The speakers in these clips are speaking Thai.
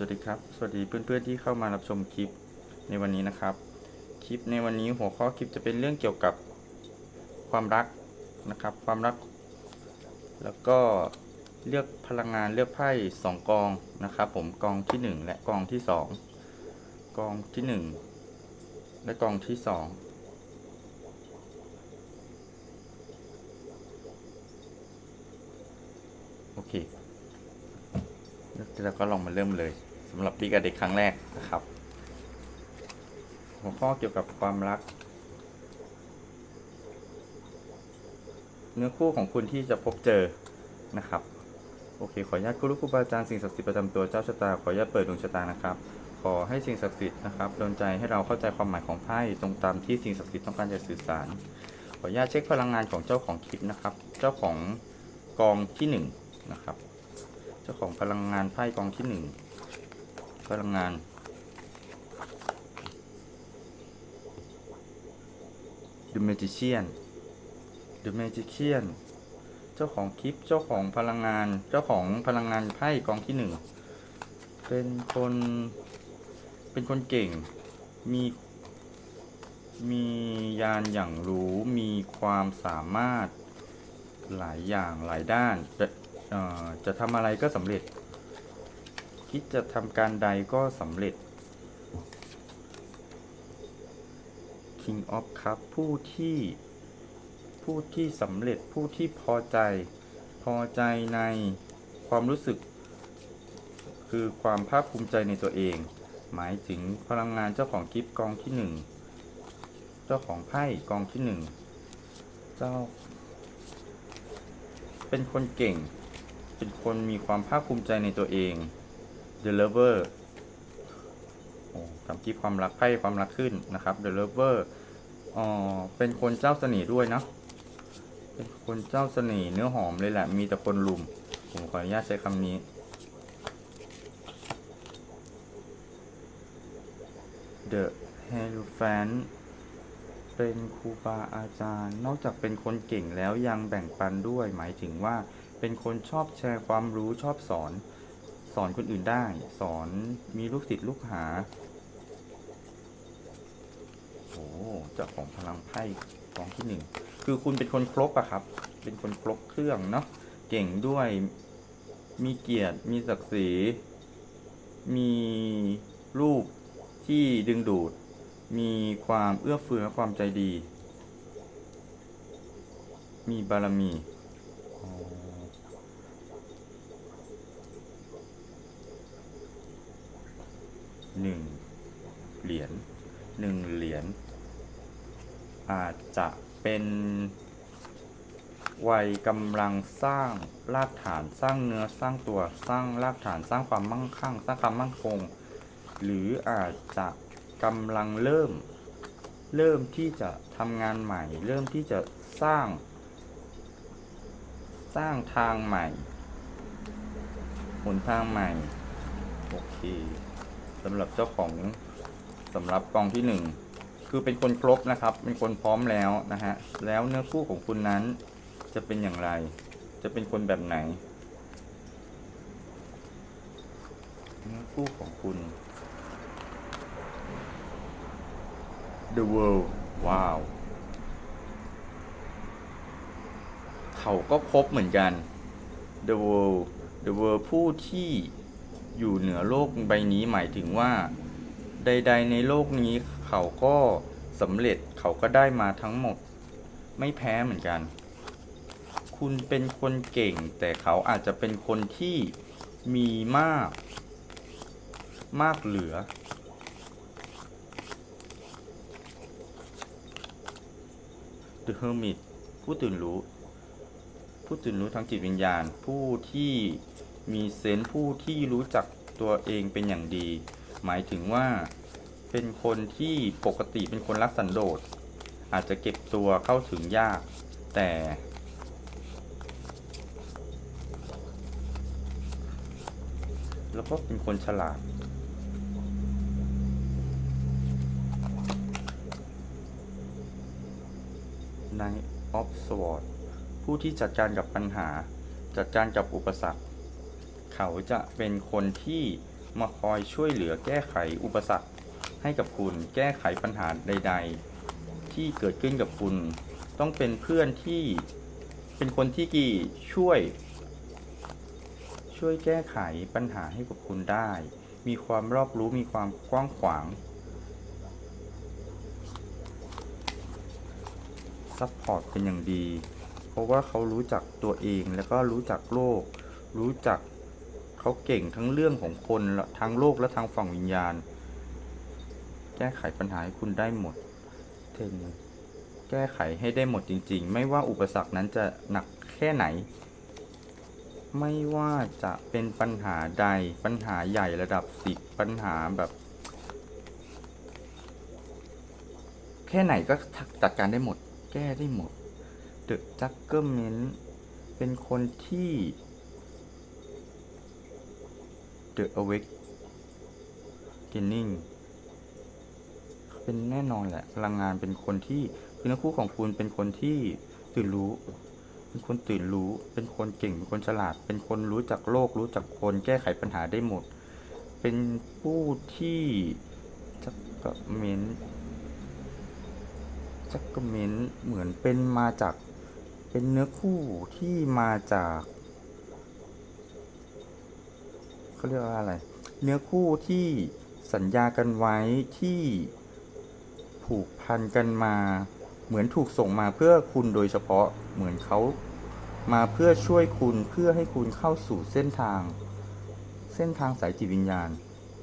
สวัสดีครับ สวัสดีเพื่อนๆที่เข้ามารับชมคลิปในวันนี้นะครับ คลิปในวันนี้หัวข้อคลิปจะเป็นเรื่องเกี่ยวกับความรักนะครับ ความรัก แล้วก็เลือกพลังงานเลือกไพ่สองกองนะครับ ผมกองที่หนึ่งและกองที่สองกองที่หนึ่งและกองที่สองโอเคแล้วก็ลองมาเริ่มเลย สำหรับดีกับเด็กครั้งแรกนะครับ หัวข้อเกี่ยวกับความรัก เนื้อคู่ของคุณที่จะพบเจอนะครับ โอเค ขออนุญาตครูรูครูบาอาจารย์สิ่งศักดิ์สิทธิ์ประจำตัวเจ้าชะตา ขออนุญาตเปิดดวงชะตานะครับ ขอให้สิ่งศักดิ์สิทธิ์นะครับโดนใจให้เราเข้าใจความหมายของไพ่ตรงตามที่สิ่งศักดิ์สิทธิ์ต้องการจะสื่อสาร ขออนุญาตเช็คพลังงานของเจ้าของคลิปนะครับ เจ้าของกองที่หนึ่งนะครับ เจ้าของพลังงานไพ่กองที่หนึ่ง พลังงาน The Magician The Magician เจ้าของคลิป เจ้าของพลังงาน เจ้าของพลังงานไพ่กองที่หนึ่ง เป็นคน เป็นคนเก่ง มี มียานอย่างรู้ มีความสามารถหลายอย่างหลายด้าน จะจะทำอะไรก็สำเร็จ คิดจะทำการใดก็สำเร็จ King of Cup ผู้ที่ ผู้ที่สำเร็จผู้ที่พอใจ พอใจในความรู้สึก คือความภาคภูมิใจในตัวเอง หมายถึงพลังงานเจ้าของกิฟกองที่หนึ่งเจ้าของไพ่กองที่หนึ่งเจ้า เป็นคนเก่ง เป็นคนมีความภาคภูมิใจในตัวเอง The Lover โอ้ทำกิฟความรักไพ่ความรักขึ้นนะครับ The Lover อ๋อเป็นคนเจ้าเสน่ห์ด้วยนะเป็นคนเจ้าเสน่ห์เนื้อหอมเลยแหละ มีแต่คนลุม ผมขออนุญาตใช้คำนี้ The h e r o p h a n t เป็นครูบาอาจารย์ นอกจากเป็นคนเก่งแล้วยังแบ่งปันด้วย หมายถึงว่าเป็นคนชอบแชร์ความรู้ชอบสอน สอนคนอื่นได้ สอนมีลูกศิษย์ลูกหาโอ้เจ้าของพลังไพ่กองที่หนึ่งคือคุณเป็นคนครบอะครับ เป็นคนครบเครื่องเนาะเก่งด้วย มีเกียรติ มีศักดิ์ศรี มีรูปที่ดึงดูด มีความเอื้อเฟื้อความใจดี มีบารมี หนึ่งเหรียญหนึ่งเหรียญอาจจะเป็นวัยกำลังสร้างรากฐานสร้างเนื้อสร้างตัวสร้างรากฐานสร้างความมั่งคั่ง สร้างความมั่นคง หรืออาจจะกำลังเริ่ม เริ่มที่จะทำงานใหม่ เริ่มที่จะสร้าง สร้างทางใหม่หนทางใหม่ โอเคำหรับเจ้าของสำหรับกองที่หนึ่งคือเป็นคนครบนะครับ เป็นคนพร้อมแล้วนะฮะแล้วเนื้อคู่ของคุณนั้นจะเป็นอย่างไร จะเป็นคนแบบไหน เนื้อคู่ของคุณ The World ว้าวเขาก็ครบเหมือนกัน The World The World ผู้ที่ อยู่เหนือโลกใบนี้หมายถึงว่า ใด ๆ ในโลกนี้เขาก็สำเร็จเขาก็ได้มาทั้งหมด ไม่แพ้เหมือนกัน คุณเป็นคนเก่ง แต่เขาอาจจะเป็นคนที่มีมาก มากเหลือ The Hermit ผู้ตื่นรู้ ผู้ตื่นรู้ทางจิตวิญญาณผู้ที่ มีเซนส์ผู้ที่รู้จักตัวเองเป็นอย่างดี หมายถึงว่าเป็นคนที่ปกติเป็นคนรักสันโดษ อาจจะเก็บตัวเข้าถึงยาก แต่ แล้วก็เป็นคนฉลาดใน of Sword ผู้ที่จัดการกับปัญหา จัดการกับอุปสรรค เขาจะเป็นคนที่มาคอยช่วยเหลือแก้ไขอุปสรรคให้กับคุณ แก้ไขปัญหาใด ๆ ที่เกิดขึ้นกับคุณ ต้องเป็นเพื่อนที่เป็นคนที่กี่ช่วย ช่วยแก้ไขปัญหาให้กับคุณได้ มีความรอบรู้มีความกว้างขวางซัพพอร์ตเป็นอย่างดี เพราะว่าเขารู้จักตัวเองแล้วก็รู้จักโลก รู้จัก เขาเก่งทั้งเรื่องของคนและทั้งโลกและทางฝั่งวิญญาณ แก้ไขปัญหาให้คุณได้หมดเทนแก้ไขให้ได้หมดจริง ๆ ไม่ว่าอุปสรรคนั้นจะหนักแค่ไหน ไม่ว่าจะเป็นปัญหาใดปัญหาใหญ่ระดับสิบปัญหาแบบ แค่ไหนก็จัดการได้หมด แก้ได้หมด The j u g g e r m e n t เป็นคนที่ The Awakening เป็นแน่นอนแหละ พลังงานเป็นคนที่คือนักคู่ของคุณเป็นคนที่ตื่นรู้ เป็นคนตื่นรู้ เป็นคนเก่ง เป็นคนฉลาด เป็นคนรู้จักโลก รู้จักคนแก้ไขปัญหาได้หมด เป็นผู้ที่จักรเมนจักรเมนเหมือนเป็นมาจากเป็นเนื้อคู่ที่มาจาก เขาเรียกว่าอะไร เนื้อคู่ที่สัญญากันไว้ที่ผูกพันกันมา เหมือนถูกส่งมาเพื่อคุณโดยเฉพาะเหมือนเขามาเพื่อช่วยคุณเพื่อให้คุณเข้าสู่เส้นทาง เส้นทางสายจิตวิญญาณ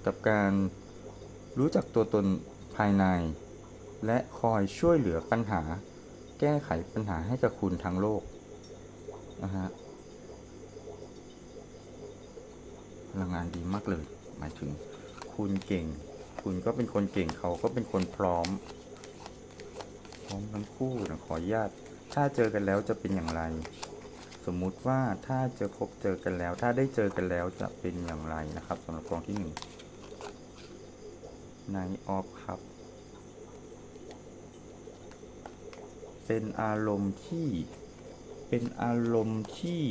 กับการรู้จักตัวตนภายใน และคอยช่วยเหลือปัญหา แก้ไขปัญหาให้กับคุณทั้งโลกนะฮะ พลังงานดีมากเลย หมายถึงคุณเก่ง คุณก็เป็นคนเก่งเขาก็เป็นคนพร้อม พร้อมทั้งคู่นะขออนุญาต ถ้าเจอกันแล้วจะเป็นอย่างไร สมมุติว่าถ้าเจอพบเจอกันแล้ว ถ้าได้เจอกันแล้วจะเป็นอย่างไรนะครับสำหรับกองที่หนึ่งในออฟครับ เป็นอารมณ์ที่ เป็นอารมณ์ที่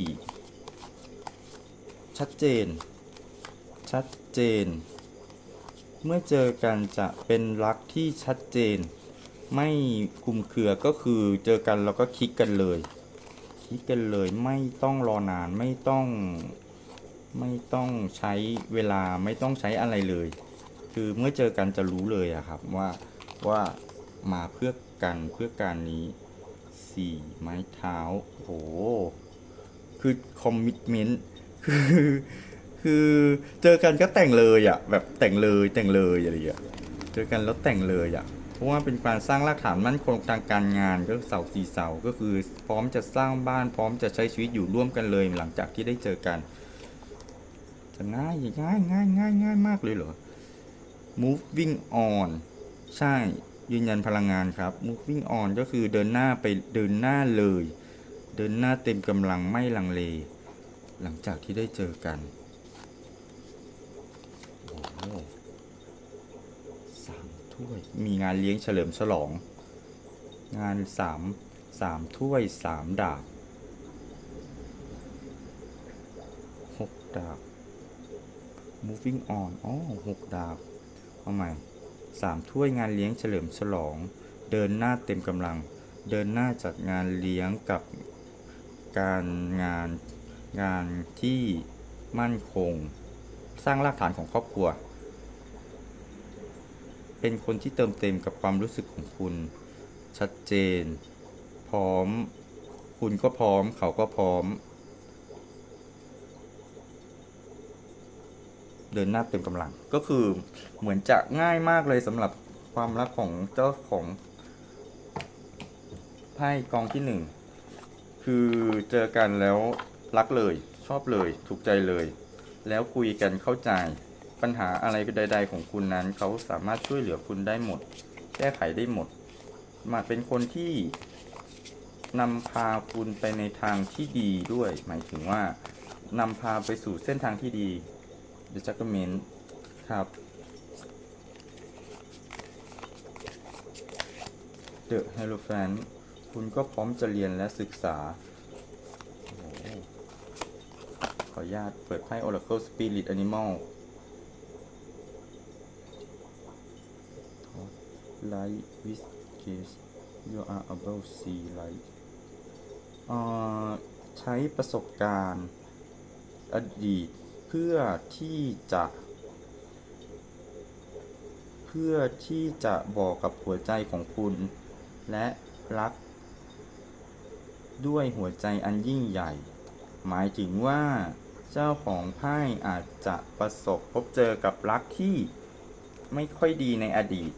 ชัดเจน ชัดเจน เมื่อเจอกันจะเป็นรักที่ชัดเจน ไม่คุมเครือก็คือเจอกันแล้วก็คลิกกันเลย คลิกกันเลยไม่ต้องรอนานไม่ต้อง ไม่ต้องใช้เวลาไม่ต้องใช้อะไรเลย คือเมื่อเจอกันจะรู้เลยอะครับว่าว่ามาเพื่อกันเพื่อการนี้สี่ไม้เท้าโอ้โหคือคอมมิ t เมนต์คือ คือเจอกันก็แต่งเลยอะ่ะแบบแต่งเลยแต่งเลยอะไรอย่างเงี้ยเจอกันแล้วแต่งเลยอะเพราะว่าเป็นการสร้างรากฐานมั่นคงทางการงานก็เสาสี่เสาก็คือพร้อมจะสร้างบ้านพร้อมจะใช้ชีวิตอยู่ร่วมกันเลยหลังจากที่ได้เจอกันจะง่ายง่ายง่ายง่ายง่ายมากเลยเหรอ moving on ใช่ยืนยันพลังงานครับ moving on ก็คือเดินหน้าไปเดินหน้าเลย เดินหน้าเต็มกำลังไม่ลังเล หลังจากที่ได้เจอกันโอ้โหสาม ถ้วย มีงานเลี้ยงเฉลิมฉลอง งานสามสามถ้วยสามดาบหกดาบ moving on อ๋อหกดาบเอาใหม่สามถ้วยงานเลี้ยงเฉลิมฉลอง เดินหน้าเต็มกำลัง เดินหน้าจัดงานเลี้ยงกับการงานงานที่มั่นคง สร้างรากฐานของครอบครัว เป็นคนที่เติมเต็มกับความรู้สึกของคุณ ชัดเจน พร้อม คุณก็พร้อม เขาก็พร้อม เดินหน้าเต็มกำลัง ก็คือเหมือนจะง่ายมากเลยสำหรับความรักของเจ้าของไพ่กองที่หนึ่งคือเจอกันแล้วรักเลยชอบเลย ถูกใจเลย แล้วคุยกันเข้าใจ ปัญหาอะไรใด ๆ ของคุณนั้น เขาสามารถช่วยเหลือคุณได้หมด แก้ไขได้หมด มาเป็นคนที่นำพาคุณไปในทางที่ดีด้วย หมายถึงว่านำพาไปสู่เส้นทางที่ดี The j u g m e n t ครับ The h e r o p h a n คุณก็พร้อมจะเรียนและศึกษา ขออนุญาตเปิดไพ่ Oracle Spirit Animal light with case you are about see light ใช้ประสบการณ์อดีตเพื่อที่จะ เพื่อที่จะบอกกับหัวใจของคุณ และรัก ด้วยหัวใจอันยิ่งใหญ่ หมายถึงว่าเจ้าของไพ่อาจจะประสบพบเจอกับรักที่ไม่ค่อยดีในอดีต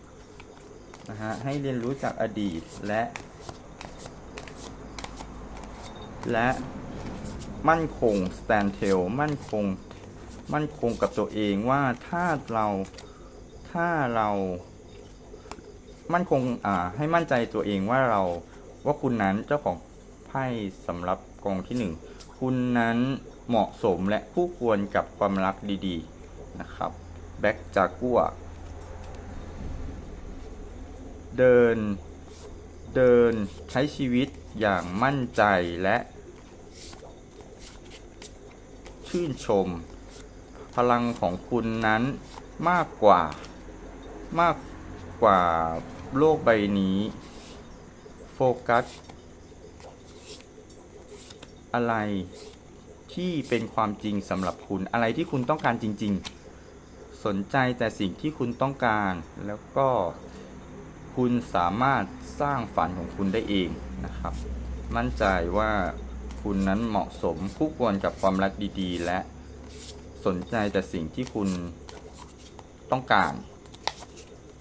นะฮะให้เรียนรู้จากอดีตและ และมั่นคง stand t a l มั่นคง มั่นคงกับตัวเองว่าถ้าเราถ้าเรา มั่นคงอ่าให้มั่นใจตัวเองว่าเราว่าคุณนั้นเจ้าของไพ่สำหรับกองที่หนึ่งคุณนั้นเหมาะสมและคู่ควรกับความรักดี ๆ นะครับ แบ็กจากกัว เดิน เดินใช้ชีวิตอย่างมั่นใจและ ชื่นชม พลังของคุณนั้นมากกว่ามากกว่าโลกใบนี้ โฟกัส อะไรที่เป็นความจริงสำหรับคุณอะไรที่คุณต้องการจริง ๆ สนใจแต่สิ่งที่คุณต้องการแล้วก็ คุณสามารถสร้างฝันของคุณได้เองนะครับ มั่นใจว่าคุณนั้นเหมาะสมคู่ควรกับความรักดีๆ และสนใจแต่สิ่งที่คุณต้องการ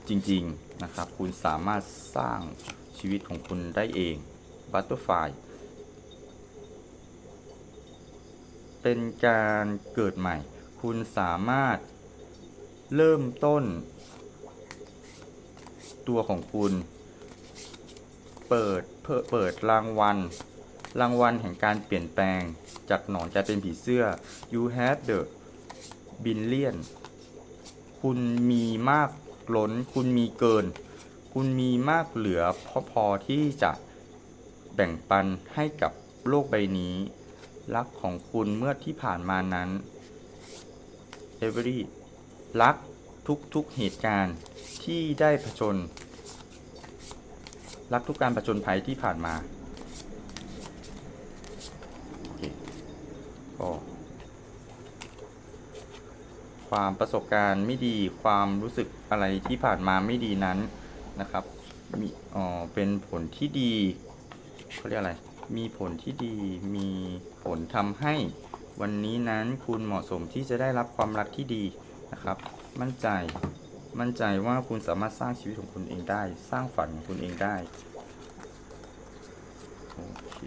จริงๆนะครับ คุณสามารถสร้างชีวิตของคุณได้เองบัตเตอร์ไฟเป็นการเกิดใหม่ คุณสามารถเริ่มต้น ตัวของคุณ เปิดเปิดเปิดรางวัล รางวัลแห่งการเปลี่ยนแปลง จากหนอนกลายเป็นผีเสื้อ you have the billion คุณมีมากล้น คุณมีเกิน คุณมีมากเหลือพอพอที่จะแบ่งปันให้กับโลกใบนี้ รักของคุณเมื่อที่ผ่านมานั้น every รัก ทุกๆเหตุการณ์ที่ได้ผจญรักทุกการผจญภัยที่ผ่านมาโอเคก็ความประสบการณ์ไม่ดีความรู้สึกอะไรที่ผ่านมาไม่ดีนั้นนะครับมีอ๋อเป็นผลที่ดีเขาเรียกอะไร มีผลที่ดี มีผลทำให้วันนี้นั้นคุณเหมาะสมที่จะได้รับความรักที่ดีนะครับ มั่นใจ มั่นใจว่าคุณสามารถสร้างชีวิตของคุณเองได้ สร้างฝันของคุณเองได้ โอเค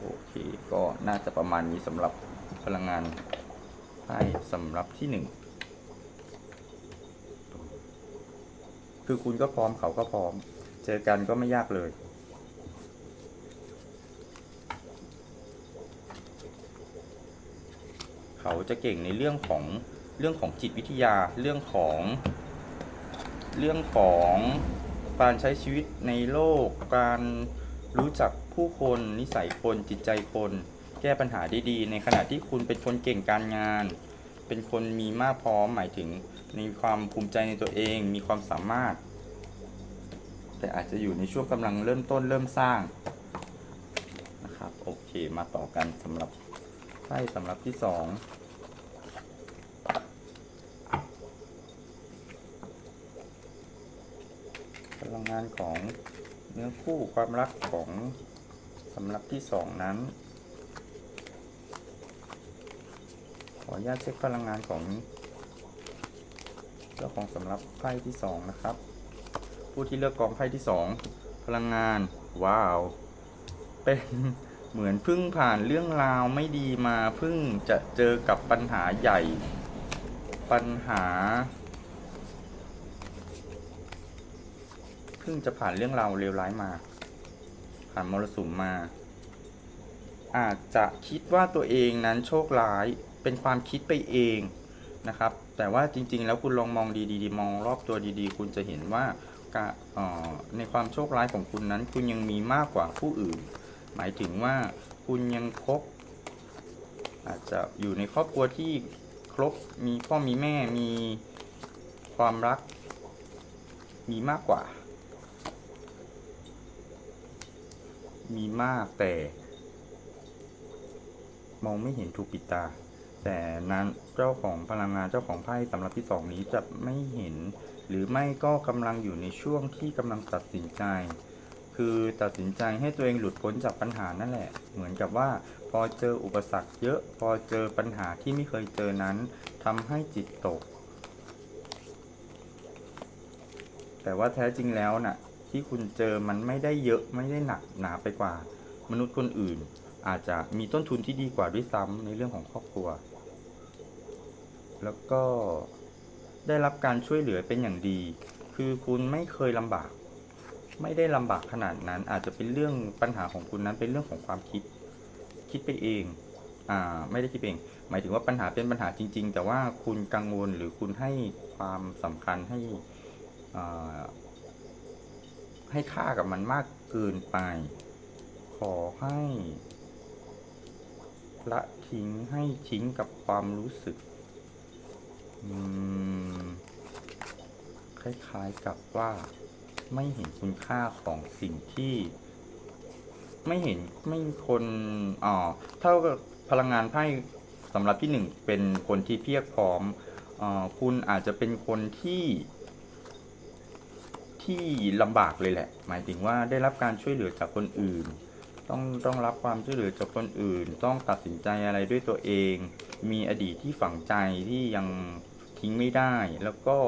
โอเค ก็น่าจะประมาณนี้สำหรับพลังงานไพ่สำหรับที่หนึ่ง คือคุณก็พร้อมเขาก็พร้อม เจอกันก็ไม่ยากเลยเขาจะเก่งในเรื่องของ เรื่องของจิตวิทยาเรื่องของเรื่องของการใช้ชีวิตในโลก การรู้จักผู้คนนิสัยคนจิตใจคน แก้ปัญหาได้ดี ในขณะที่คุณเป็นคนเก่งการงาน เป็นคนมีมากพร้อมหมายถึงมีความภูมิใจในตัวเอง มีความสามารถ แต่อาจจะอยู่ในช่วงกำลังเริ่มต้นเริ่มสร้างนะครับโอเคมาต่อกันสำหรับไพ่สำหรับที่สอง พลังงานของเนื้อคู่ความรักของสำรับที่สองนั้น ขออนุญาตเช็คพลังงานของเจ้าของสำรับไพ่ที่สองนะครับ ผู้ที่เลือกกองไพ่ที่สองพลังงาน ว้าว เป็นเหมือนเพิ่งผ่านเรื่องราวไม่ดีมาเพิ่งจะเจอกับปัญหาใหญ่ ปัญหา พิ่งจะผ่านเรื่องราวเลวร้ายมา ผ่านมรสุมมา อาจจะคิดว่าตัวเองนั้นโชคร้ายเป็นความคิดไปเองนะครับ แต่ว่าจริง ๆ แล้วคุณลองมองดีๆมองรอบตัวดี ๆ คุณจะเห็นว่าในความโชคร้ายของคุณนั้น คุณยังมีมากกว่าผู้อื่น หมายถึงว่าคุณยังคบอาจจะอยู่ในครอบครัวที่ครบมีพ่อมีแม่มีความรักมีมากกว่า มีมากแต่ มองไม่เห็นถูกปิดตา แต่นั้นเจ้าของพลังงานเจ้าของไพ่สำหรับที่สองนี้จะไม่เห็น หรือไม่ก็กำลังอยู่ในช่วงที่กำลังตัดสินใจ คือตัดสินใจให้ตัวเองหลุดพ้นจากปัญหานั่นแหละ เหมือนกับว่า พอเจออุปสรรคเยอะพอเจอปัญหาที่ไม่เคยเจอนั้นทำให้จิตตกแต่ว่าแท้จริงแล้วน่ะ ที่คุณเจอมันไม่ได้เยอะไม่ได้หนักหนาไปกว่า มนุษย์คนอื่น อาจจะมีต้นทุนที่ดีกว่าด้วยซ้ำในเรื่องของครอบครัว แล้วก็ได้รับการช่วยเหลือเป็นอย่างดี คือคุณไม่เคยลำบาก ไม่ได้ลำบากขนาดนั้น อาจจะเป็นเรื่องปัญหาของคุณนั้นเป็นเรื่องของความคิด คิดไปเองอ่าไม่ได้คิดเอง หมายถึงว่าปัญหาเป็นปัญหาจริง ๆ แต่ว่าคุณกังวลหรือคุณให้ความสำคัญให้อ่า ให้ค่ากับมันมากเกินไป ขอให้ละทิ้งให้ทิ้งกับความรู้สึก คล้ายๆกับว่าไม่เห็นคุณค่าของสิ่งที่ ไม่เห็นไม่คนอ่าเท่ากับพลังงานไพ่สำหรับที่หนึ่งเป็นคนที่เพียบพร้อมอ่าคุณอาจจะเป็นคนที่ ที่ลำบากเลยแหละ หมายถึงว่าได้รับการช่วยเหลือจากคนอื่น ต้องต้องรับความช่วยเหลือจากคนอื่น ต้องตัดสินใจอะไรด้วยตัวเอง มีอดีตที่ฝังใจที่ยังทิ้งไม่ได้ แล้วก็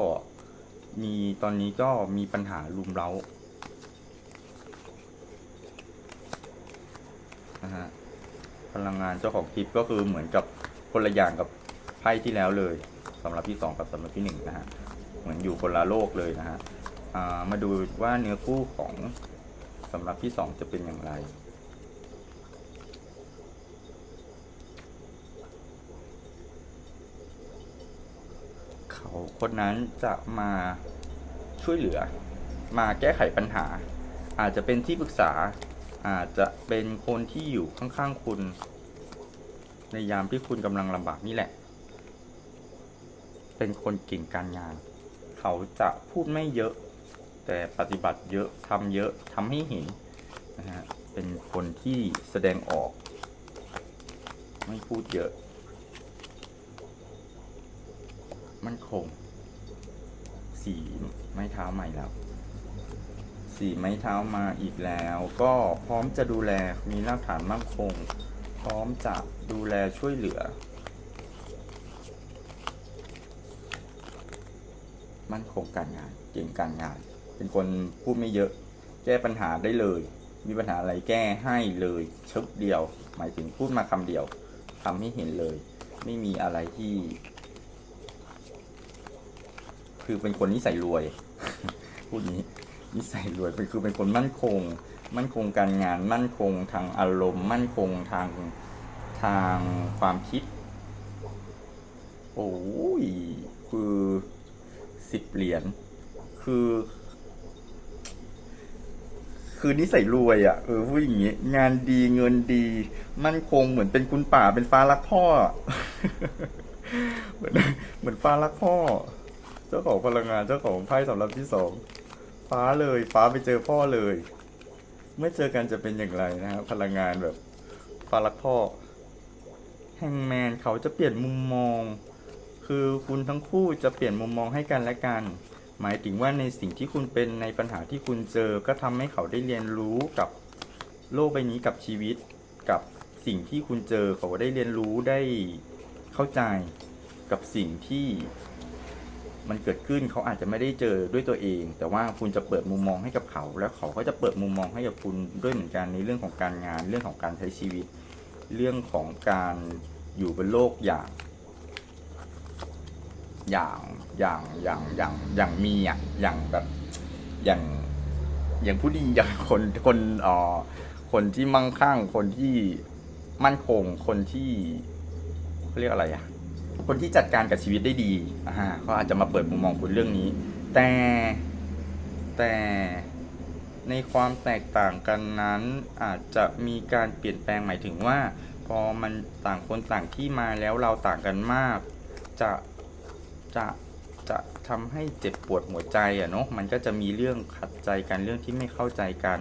มีตอนนี้ก็มีปัญหารุมเร้านะฮะพลังงานเจ้าของคลิปก็คือเหมือนกับคนละอย่างกับไพ่ที่แล้วเลยสำหรับที่สองกับสำหรับที่หนึ่งนะฮะเหมือนอยู่คนละโลกเลยนะฮะ มาดูว่าเนื้อคู่ของสำหรับที่สองจะเป็นอย่างไร เขาคนนั้นจะมาช่วยเหลือ มาแก้ไขปัญหา อาจจะเป็นที่ปรึกษา อาจจะเป็นคนที่อยู่ข้างๆคุณ ในยามที่คุณกำลังลำบากนี่แหละ เป็นคนเก่งการงาน เขาจะพูดไม่เยอะ แต่ปฏิบัติเยอะทำเยอะทำให้เห็นนะฮะเป็นคนที่แสดงออก ไม่พูดเยอะ มันคงสีไม้เท้าใหม่แล้วสีไม้เท้ามาอีกแล้ว ก็พร้อมจะดูแลมีรากฐานมั่นคง พร้อมจะดูแลช่วยเหลือ มั่นคงการงานเก่งการงาน เป็นคนพูดไม่เยอะ แก้ปัญหาได้เลย มีปัญหาอะไรแก้ให้เลยชึบเดียว หมายถึงพูดมาคำเดียวทำให้เห็นเลย ไม่มีอะไรที่ คือเป็นคนนิสัยรวย พูดนี้นิสัยรวยเป็นคือเป็นคนมั่นคง มั่นคงการงาน มั่นคงทางอารมณ์ มั่นคงทางทางความคิด โอ้ยคือสิบเหรียญคือ คือนิสัยรวยอะ่ะเออพูดอย่างงี้งานดีเงินดี มั่นคงเหมือนเป็นคุณป่าเป็นฟ้ารักพ่อ เหมือนเหมือนฟ้ารักพ่อ เจ้าของพลังงานเจ้าของไพ่สำหรับที่สองฟ้าเลย ฟ้าไปเจอพ่อเลย เมื่อเจอกันจะเป็นอย่างไรนะครับพลังงานแบบ ฟ้ารักพ่อแฮงแมนเขาจะเปลี่ยนมุมมอง คือคุณทั้งคู่จะเปลี่ยนมุมมองให้กันและกัน หมายถึงว่าในสิ่งที่คุณเป็นในปัญหาที่คุณเจอ ก็ทำให้เขาได้เรียนรู้กับโลกใบนี้กับชีวิต กับสิ่งที่คุณเจอเขาได้เรียนรู้ได้เข้าใจกับสิ่งที่มันเกิดขึ้นเขาอาจจะไม่ได้เจอด้วยตัวเอง แต่ว่าคุณจะเปิดมุมมองให้กับเขา แล้วเขาก็จะเปิดมุมมองให้กับคุณด้วยเหมือนกันในเรื่องของการงาน เรื่องของการใช้ชีวิต เรื่องของการอยู่บนโลกอย่าง อย่าง อย่างอย่างอย่างอย่างมีอะอย่างแบบอย่างอย่างผู้ดีอย่างคนคนเอ่อคนที่มั่งคั่ง คนที่มั่นคง คนที่เขาเรียกอะไรอะ คนที่จัดการกับชีวิตได้ดีอ่าเขาอาจจะมาเปิดมุมมองคุณเรื่องนี้ แต่แต่ในความแตกต่างกันนั้นอาจจะมีการเปลี่ยนแปลงหมายถึงว่า พอมันต่างคนต่างที่มาแล้วเราต่างกันมาก จะจะจะ ทำให้เจ็บปวดหัวใจอะเนาะมันก็จะมีเรื่องขัดใจกันเรื่องที่ไม่เข้าใจกัน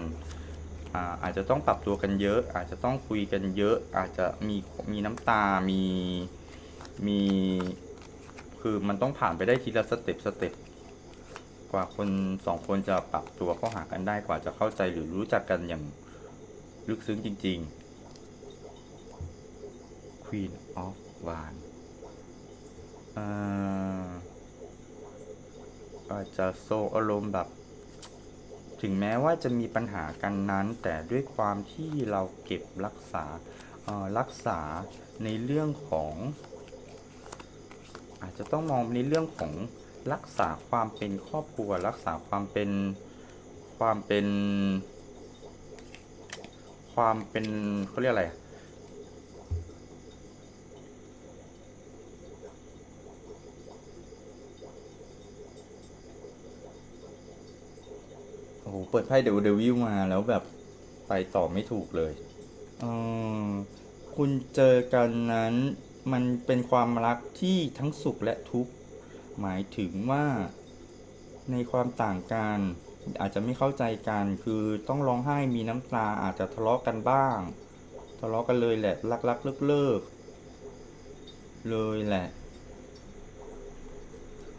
อาอาจจะต้องปรับตัวกันเยอะ อาจจะต้องคุยกันเยอะ อาจจะมีมีน้ำตา มีมีคือมันต้องผ่านไปได้ทีละสเต็ปสเต็ปกว่าคนสองคนจะปรับตัวเข้าหากันได้กว่าจะเข้าใจหรือรู้จักกันอย่างลึกซึ้งจริง ๆ Queen of w a n อ่า อาจจะโซอารมณ์แบบ ถึงแม้ว่าจะมีปัญหากันนั้น แต่ด้วยความที่เราเก็บรักษารักษาในเรื่องของ อาจจะต้องมองในเรื่องของรักษาความเป็นครอบครัว รักษาความเป็นความเป็น ความเป็นเขาเรียกอะไร อะโอ้โหเปิดไพ่เดวเดวิลมาแล้วแบบไปต่อไม่ถูกเลยออคุณเจอกันนั้นมันเป็นความรักที่ทั้งสุขและทุกข์ หมายถึงว่าในความต่างกันอาจจะไม่เข้าใจกัน คือต้องร้องไห้มีน้ำตาอาจจะทะเลาะกันบ้าง ทะเลาะกันเลยแหละรักรักเลิกเลิกๆเลยแหละ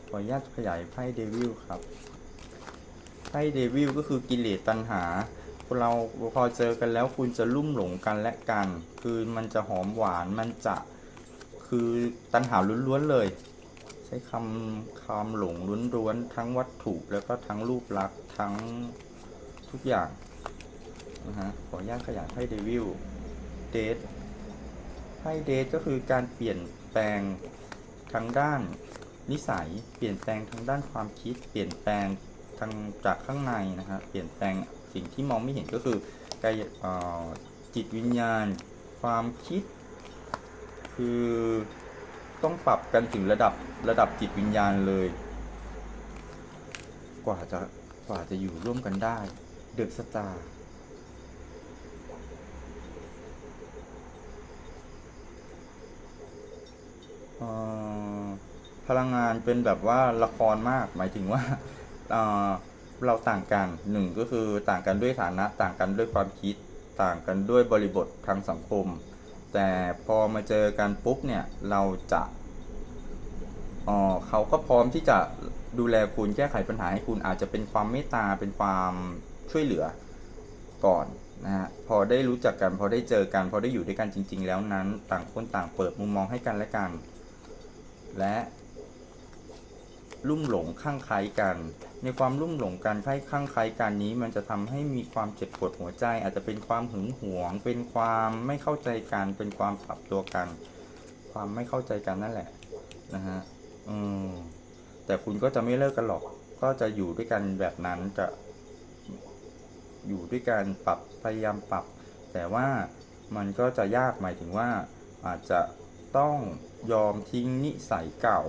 ขออนุญาตขยายไพ่เดวิลครับ ไพ่เดวิลก็คือกิเลสตัณหาเราพอเจอกันแล้วคุณจะลุ่มหลงกันและกัน คือมันจะหอมหวานมันจะคือตัณหาล้วนๆเลย ใช้คำคำหลงล้วนๆทั้งวัตถุแล้วก็ทั้งรูปลักษณ์ทั้งทุกอย่างนะฮะขออนุญาตขยายไพ่เดวิลเดทไพ่เดทก็คือการเปลี่ยนแปลงทางด้านนิสัย เปลี่ยนแปลงทางด้านความคิด เปลี่ยนแปลง ทางจากข้างในนะฮะเปลี่ยนแปลงสิ่งที่มองไม่เห็นก็คือกายจิตวิญญาณ ความคิด คือต้องปรับกันถึงระดับระดับจิตวิญญาณเลย กว่าจะกว่าจะอยู่ร่วมกันได้เดอะสตาร์พลังงานเป็นแบบว่าละครมากหมายถึงว่า เราต่างกันหนึ่งก็คือต่างกันด้วยฐานะต่างกันด้วยความคิดต่างกันด้วยบริบททางสังคม แต่พอมาเจอกันปุ๊บเนี่ยเราจะอ่อเขาก็พร้อมที่จะดูแลคุณแก้ไขปัญหาให้คุณอาจจะเป็นความเมตตาเป็นความช่วยเหลือก่อนนะฮะพอได้รู้จักกันพอได้เจอกันพอได้อยู่ด้วยกันจริง ๆ แล้วนั้น ต่างคนต่างเปิดมุมมองให้กันและกัน และ ลุ่มหลงข้างใครกัน ในความลุ่มหลงกันใครข้างใครกันนี้ มันจะทำให้มีความเจ็บปวดหัวใจ อาจจะเป็นความหึงหวง เป็นความไม่เข้าใจกัน เป็นความปรับตัวกัน ความไม่เข้าใจกันนั่นแหละนะฮะอืมแต่คุณก็จะไม่เลิกกันหรอก ก็จะอยู่ด้วยกันแบบนั้นจะ อยู่ด้วยกันปรับพยายามปรับ แต่ว่ามันก็จะยากหมายถึงว่าอาจจะต้องยอมทิ้งนิสัยเก่า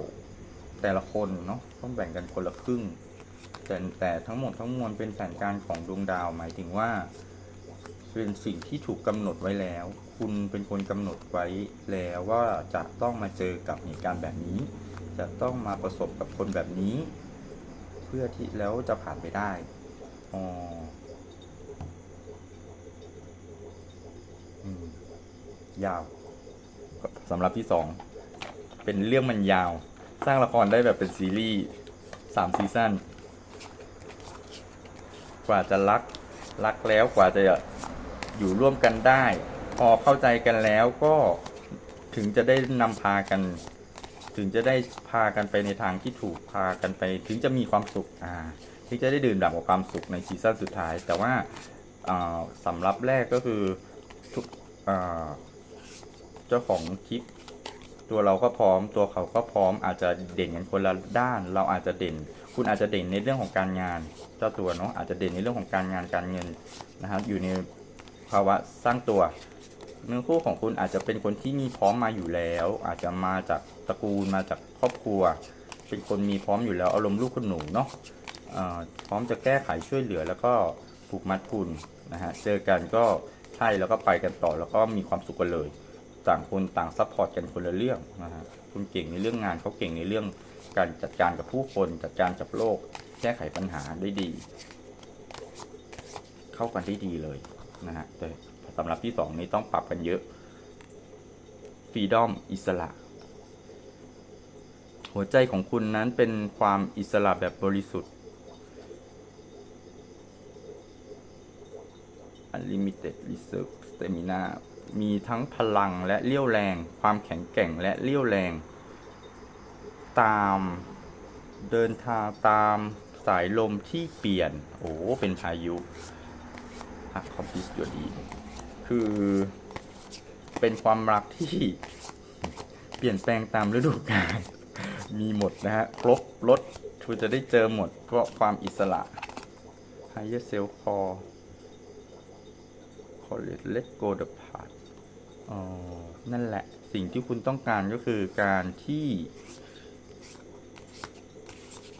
แต่ละคนเนาะต้องแบ่งกันคนละครึ่ง แต่แต่ทั้งหมดทั้งมวลเป็นแผนการของดวงดาวหมายถึงว่า เป็นสิ่งที่ถูกกำหนดไว้แล้ว คุณเป็นคนกำหนดไว้แล้วว่าจะต้องมาเจอกับเหตุการณ์แบบนี้ จะต้องมาประสบกับคนแบบนี้ เพื่อที่แล้วจะผ่านไปได้อ๋ออืมยาวสำหรับที่สองเป็นเรื่องมันยาว สร้างละครได้แบบเป็นซีรีส์สามซีซั่นกว่าจะรักรักแล้วกว่าจะอยู่ร่วมกันได้ พอเข้าใจกันแล้วก็ถึงจะได้นำพากัน ถึงจะได้พากันไปในทางที่ถูกพากันไป ถึงจะมีความสุขอ่าที่จะได้ดื่มด่ำกับความสุขในซีซั่นสุดท้าย แต่ว่าอ่าสำหรับแรกก็คือทุกอ่าเจ้าของคลิป ตัวเราก็พร้อม ตัวเขาก็พร้อมอาจจะเด่นกันคนละด้าน เราอาจจะเด่น คุณอาจจะเด่นในเรื่องของการงาน เจ้าตัวเนาะอาจจะเด่นในเรื่องของการงานการเงินนะครับอยู่ในภาวะสร้างตัวเนื้อคู่ของคุณอาจจะเป็นคนที่มีพร้อมมาอยู่แล้ว อาจจะมาจากตระกูลมาจากครอบครัว เป็นคนมีพร้อมอยู่แล้วอารมณ์ลูกคุณหนูเนาะพร้อมจะแก้ไขช่วยเหลือแล้วก็ผูกมัดคุณนะฮะเจอกันก็ใช่แล้วก็ไปกันต่อแล้วก็มีความสุขกันเลย ต่างคนต่างซัพพอร์ตกันคนละเรื่องนะฮะคุณเก่งในเรื่องงานเขาเก่งในเรื่องการจัดการกับผู้คนจัดการกับโลก แก้ไขปัญหาได้ดี เข้ากันได้ดีเลยนะฮะแต่สำหรับที่สองนี้ต้องปรับกันเยอะฟรีดอมอิสระ หัวใจของคุณนั้นเป็นความอิสระแบบบริสุทธิ์ Unlimited Reserve Stamina มีทั้งพลังและเลี้ยวแรง ความแข็งแกร่งและเลี้ยวแรง ตามเดินทางตามสายลมที่เปลี่ยน โอ้เป็นพายุอะคอมพิสอยู่ดี คือเป็นความรักที่เปลี่ยนแปลงตามฤดูกาลมีหมดนะฮะ ครบรถคุณจะได้เจอหมด เพราะความอิสระ Higher Self Core Call it Let Go the Past อ๋อ นั่นแหละ สิ่งที่คุณต้องการก็คือการที่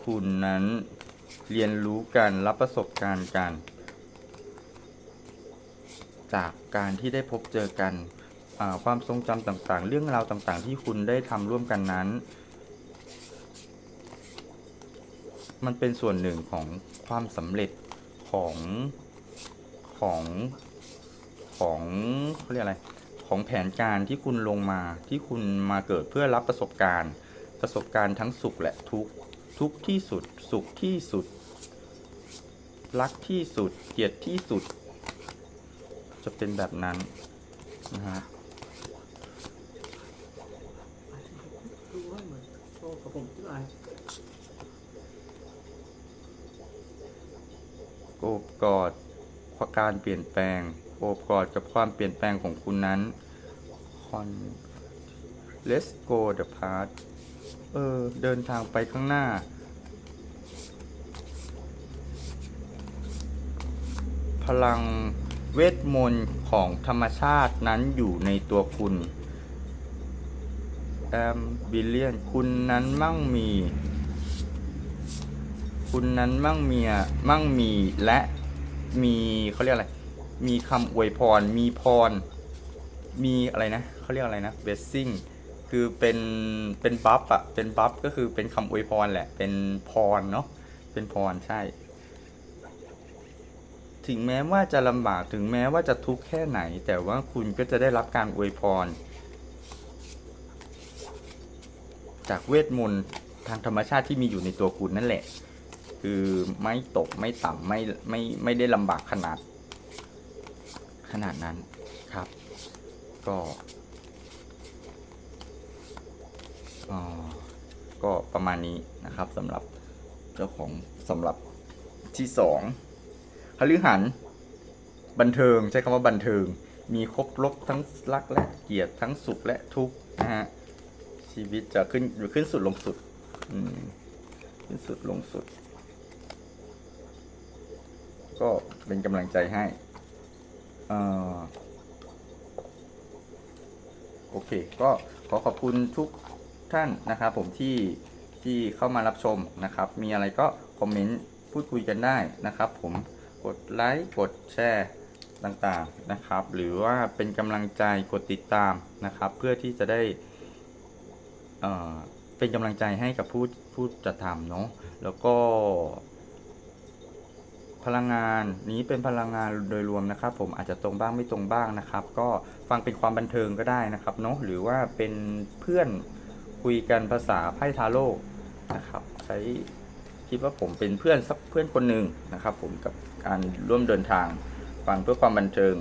คุณนั้นเรียนรู้กันรับประสบการณ์กัน จากการที่ได้พบเจอกัน ความทรงจำต่างๆ เรื่องราวต่างๆ ที่คุณได้ทำร่วมกันนั้น มันเป็นส่วนหนึ่งของความสำเร็จของของของเขาเรียกอะไร ของแผนการที่คุณลงมาที่คุณมาเกิดเพื่อรับประสบการณ์ ประสบการณ์ทั้งสุขและทุกข์ทุกข์ที่สุด สุขที่สุด รักที่สุด เกลียดที่สุด จะเป็นแบบนั้นนะฮะโอบกอดการเปลี่ยนแปลง โอบกอดกับความเปลี่ยนแปลงของคุณนั้น con let's go the path เออ เดินทางไปข้างหน้า พลังเวทมนต์ของธรรมชาตินั้นอยู่ในตัวคุณแอมบิลเลียน คุณนั้นมั่งมี คุณนั้นมั่งเมีอะมั่งมีและมีเขาเรียกอะไร มีคำอวยพร มีพร มีอะไรนะเขาเรียกอะไรนะเบสซิ่งคือเป็นเป็นบัฟอะเป็นบัฟก็คือเป็นคำอวยพรแหละ เป็นพรเนาะเป็นพรใช่ ถึงแม้ว่าจะลำบากถึงแม้ว่าจะทุกข์แค่ไหน แต่ว่าคุณก็จะได้รับการอวยพร จากเวทมนต์ทางธรรมชาติที่มีอยู่ในตัวคุณนั่นแหละ คือไม่ตกไม่ต่ำไม่ไม่ไม่ได้ลำบากขนาด ขนาดนั้นครับ ก็อ่าก็ประมาณนี้นะครับสำหรับเจ้าของสำหรับที่สองพฤหันบันเทิงใช้คำว่าบันเทิง มีครบรบทั้งรักและเกลียดทั้งสุขและทุกข์นะฮะชีวิตจะขึ้นขึ้นสุดลงสุดขึ้นสุดลงสุด ก็เป็นกำลังใจให้ โอเค ก็ขอขอบคุณทุกท่านนะครับผมที่ที่เข้ามารับชมนะครับ มีอะไรก็คอมเมนต์พูดคุยกันได้นะครับ ผมกดไลค์กดแชร์ต่างๆนะครับ หรือว่าเป็นกำลังใจกดติดตามนะครับ เพื่อที่จะได้เอ่อเป็นกำลังใจให้กับผู้ผู้จัดทำเนาะแล้วก็ พลังงานนี้เป็นพลังงานโดยรวมนะครับ ผมอาจจะตรงบ้างไม่ตรงบ้างนะครับ ก็ฟังเป็นความบันเทิงก็ได้นะครับเนาะหรือว่าเป็นเพื่อนคุยกันภาษาไพ่ทาโร่นะครับใช้คิดว่าผมเป็นเพื่อนสักเพื่อนคนหนึ่งนะครับ ผมกับการร่วมเดินทาง ฟังเพื่อความบันเทิง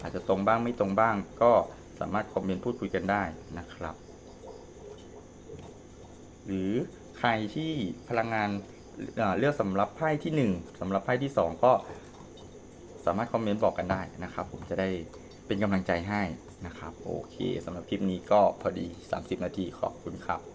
อาจจะตรงบ้างไม่ตรงบ้าง ก็สามารถคอมเมนต์พูดคุยกันได้นะครับ หรือใครที่พลังงาน เอ่อเลือกสำหรับไพ่ที่ 1สำหรับไพ่ที่ 2 ก็สามารถคอมเมนต์บอกกันได้นะครับ ผมจะได้เป็นกำลังใจให้นะครับ โอเคสำหรับคลิปนี้ก็พอดี 30 นาทีขอบคุณครับ